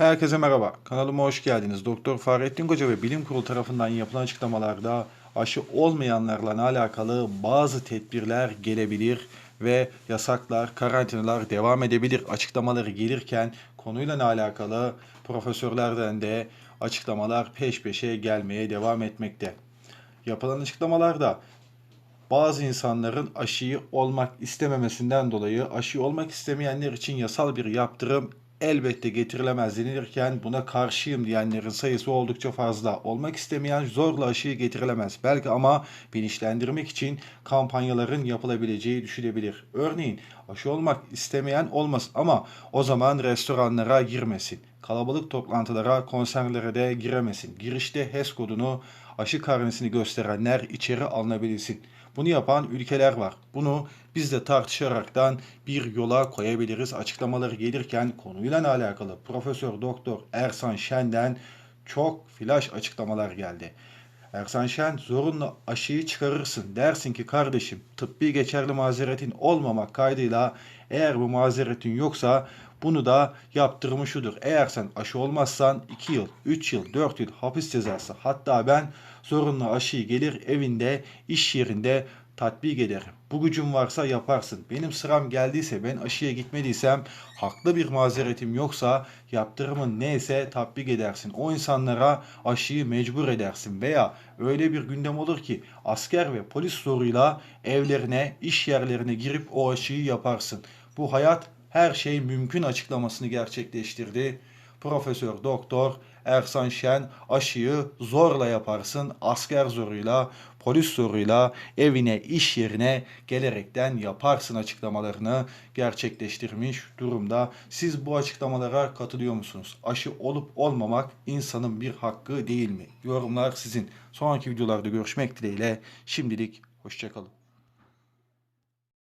Herkese merhaba. Kanalıma hoş geldiniz. Doktor Fahrettin Koca ve Bilim Kurulu tarafından yapılan açıklamalarda aşı olmayanlarla alakalı bazı tedbirler gelebilir ve yasaklar, karantinalar devam edebilir açıklamaları gelirken konuyla alakalı profesörlerden de açıklamalar peş peşe gelmeye devam etmekte. Yapılan açıklamalarda bazı insanların aşıyı olmak istememesinden dolayı aşı olmak istemeyenler için yasal bir yaptırım elbette getirilemez denilirken buna karşıyım diyenlerin sayısı oldukça fazla. Olmak istemeyen zorla aşıyı getirilemez. Belki ama bilinçlendirmek için kampanyaların yapılabileceği düşünebilir. Örneğin aşı olmak istemeyen olmaz ama o zaman restoranlara girmesin. Kalabalık toplantılara, konserlere de giremesin. Girişte HES kodunu aşı karnesini gösterenler içeri alınabilsin. Bunu yapan ülkeler var. Bunu biz de tartışaraktan bir yola koyabiliriz. Açıklamaları gelirken konuyla alakalı Profesör Doktor Ersan Şen'den çok flash açıklamalar geldi. Ersan Şen zorunlu aşıyı çıkarırsın. Dersin ki kardeşim tıbbi geçerli mazeretin olmamak kaydıyla eğer bu mazeretin yoksa bunu da yaptırımı şudur. Eğer sen aşı olmazsan 2 yıl, 3 yıl, 4 yıl hapis cezası. Hatta ben zorunlu aşıyı gelir evinde, iş yerinde tatbik ederim. Bu gücün varsa yaparsın. Benim sıram geldiyse, ben aşıya gitmediysem, haklı bir mazeretim yoksa yaptırımın neyse tatbik edersin. O insanlara aşıyı mecbur edersin veya öyle bir gündem olur ki asker ve polis zoruyla evlerine, iş yerlerine girip o aşıyı yaparsın. Bu hayat her şey mümkün açıklamasını gerçekleştirdi. Profesör Doktor Ersan Şen aşıyı zorla yaparsın, asker zoruyla, polis zoruyla evine, iş yerine gelerekten yaparsın açıklamalarını gerçekleştirmiş durumda. Siz bu açıklamalara katılıyor musunuz? Aşı olup olmamak insanın bir hakkı değil mi? Yorumlar sizin. Sonraki videolarda görüşmek dileğiyle. Şimdilik hoşçakalın.